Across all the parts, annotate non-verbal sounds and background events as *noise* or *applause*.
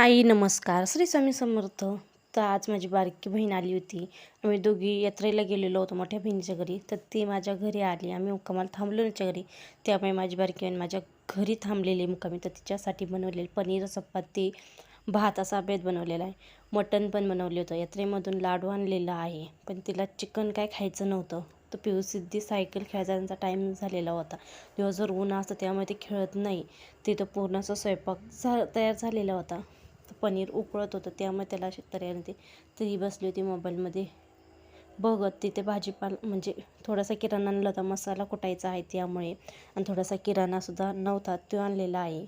हाई नमस्कार. श्री स्वामी समर्थ. तर आज माझी बारकी बहीण आली होती. आम्ही दोघी यात्रेला गेलेलो होतो मोठ्या बहिणीच्या घरी. तर ती माझ्या घरी आली. आम्ही मुक्कामाला थांबलो तिच्या घरी. त्यामुळे माझी बारकी बहीण माझ्या घरी थांबलेली मुक्कामी. तर तिच्यासाठी बनवलेली पनीर चपाती भात असा बेत बनवलेला आहे. मटण पण बनवले होतं. यात्रेमधून लाडू आणलेला आहे. पण तिला चिकन काय खायचं नव्हतं. तर पिऊ सिद्धी सायकल खेळायचा टाईम झालेला होता. दिवसभर ऊन असतं त्यामुळे ते खेळत नाही. तिथं पूर्ण असा स्वयंपाक झा तयार झालेला होता. पनीर उकळत होतं त्यामुळे त्याला तऱ्याने ते ती बसली होती मोबाईलमध्ये. बघत तिथे भाजीपाल म्हणजे थोडासा किराणा आणला होता मसाला कुटायचा आहे त्यामुळे. आणि थोडासा किराणासुद्धा नव्हता तो आणलेला आहे.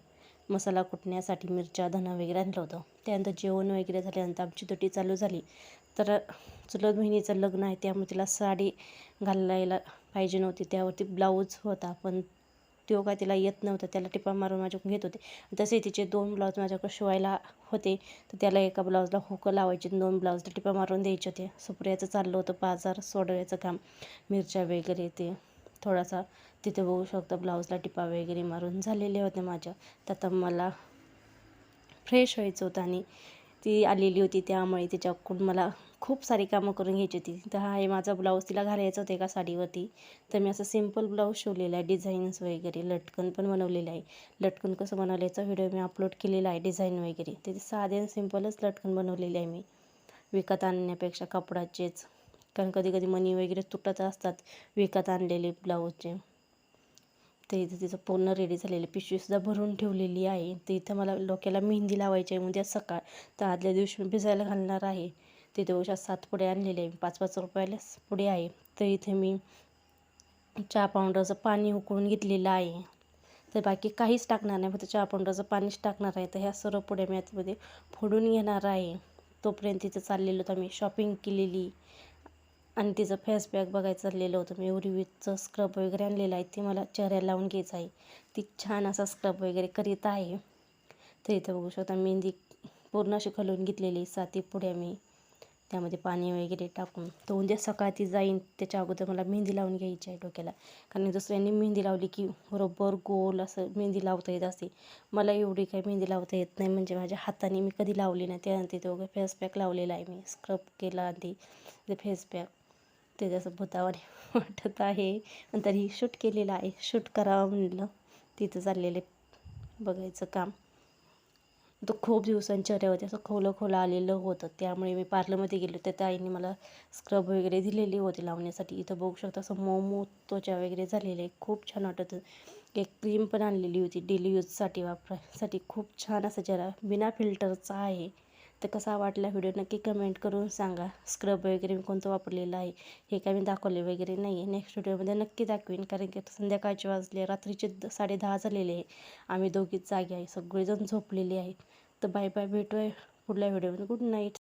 मसाला कुटण्यासाठी मिरच्या धना वगैरे आणलं होतं. त्यानंतर जेवण वगैरे झाल्यानंतर आमची तुटी चालू झाली. तर चुलत बहिणीचं लग्न आहे त्यामुळे तिला साडी घालायला पाहिजे नव्हती. त्यावरती ब्लाऊज होता पण तो काय तिला येत नव्हतं. त्याला टिपा मारून माझ्याकडून घेत होते. तसे तिचे दोन ब्लाऊज माझ्याकडे शिवायला होते तर त्याला एका ब्लाऊजला हुकं लावायचे दोन ब्लाऊजला टिपा मारून द्यायचे होते. सुप्रियाचं चाललं होतं बाजार सोडवायचं काम मिरच्या वगैरे ते थोडासा. तिथे बघू शकतो ब्लाऊजला टिपा वगैरे मारून झालेले होते माझ्या. तर मला फ्रेश व्हायचं होतं आणि ती आलेली होती त्यामुळे तिच्याकडून मला खूप सारी कामं करून घ्यायची होती. तर हा आहे माझा ब्लाऊज तिला घालायचं होतं एका साडीवरती. तर मी असं सिंपल ब्लाऊज शिवलेला आहे डिझाईन्स वगैरे लटकन पण बनवलेलं आहे. लटकन कसं बनवल्याचा व्हिडिओ मी अपलोड केलेला आहे डिझाईन वगैरे. ते साधे आणि सिम्पलच लटकन बनवलेले आहे मी. विकत आणण्यापेक्षा कपडाचेच कारण कधी कधी मनी वगैरे तुटत असतात विकत आणलेले ब्लाऊजचे तर इथं तिचं पूर्ण रेडी झालेलं पिशवीसुद्धा भरून ठेवलेली आहे. तर इथं मला डोक्याला मेहंदी लावायची आहे उद्या सकाळ. तर आदल्या दिवशी मी भिजायला घालणार आहे. तिथे उशा सात पुढे आणलेले आहे. पाच पाच रुपयालाच पुढे आहे. तर इथे मी चहा पावडरचं पाणी उकळून घेतलेलं आहे. तर बाकी काहीच टाकणार नाही. फक्त चहा पावडरचं पाणीच टाकणार आहे. तर ह्या सर्व पुढे मी आतमध्ये फोडून घेणार आहे. तोपर्यंत तिथं चाललेलं होतं मी शॉपिंग केलेली. आणि तिचं फेस बघायचं चाललेलं होतं. मी उरीवीचं स्क्रब वगैरे आणलेलं आहे. ते मला चेहऱ्याला लावून घ्यायचं आहे. ती छान असा स्क्रब वगैरे करीत आहे. तर इथं बघू शकता मेहंदी पूर्ण अशी घालून घेतलेली साती पुढे मी त्यामध्ये पाणी वगैरे टाकून तर उद्या सकाळ ती जाईन त्याच्या अगोदर मला मेहंदी लावून घ्यायची आहे डोक्याला. कारण दुसऱ्यांनी मेहंदी लावली की बरोबर गोल असं मेहंदी लावता येत असते मला एवढी काही मेहंदी लावता येत नाही म्हणजे माझ्या हाताने मी कधी लावली नाही. त्यानंतर ते वगैरे फेस पॅक लावलेला आहे मी. स्क्रब केला आधी ते फेस पॅक ते जसं भूतावाने *laughs* वाटत आहे नंतर तरी शूट केलेलं आहे. शूट करावं म्हणलं. तिथं चाललेले बघायचं काम. तो खूप दिवसांच्या चेहऱ्यावरती असं खोलं खोलं आलेलं होतं. त्यामुळे मी पार्लरमध्ये गेलो तर त्या आईने मला स्क्रब वगैरे दिलेली होती लावण्यासाठी. इथं बघू शकता असं मोमो त्वचा वगैरे झालेले खूप छान वाटत एक क्रीम पण आणलेली होती. डेली यूजसाठी वापरायसाठी. खूप छान असं जरा बिना फिल्टरचा आहे. तर कसा वाटला व्हिडिओ नक्की कमेंट करून सांगा. स्क्रब वगैरे मी कोणतं वापरलेलं आहे हे काय मी दाखवले वगैरे नाही आहे नेक्स्ट व्हिडिओमध्ये नक्की दाखवेन कारण की संध्याकाळचे वाजले रात्रीचे द साडे दहा झालेले आहे. आम्ही दोघीच जागे आहे सगळेजण झोपलेले आहेत. तर बाय बाय भेटूया पुढल्या व्हिडिओमध्ये गुड नाईट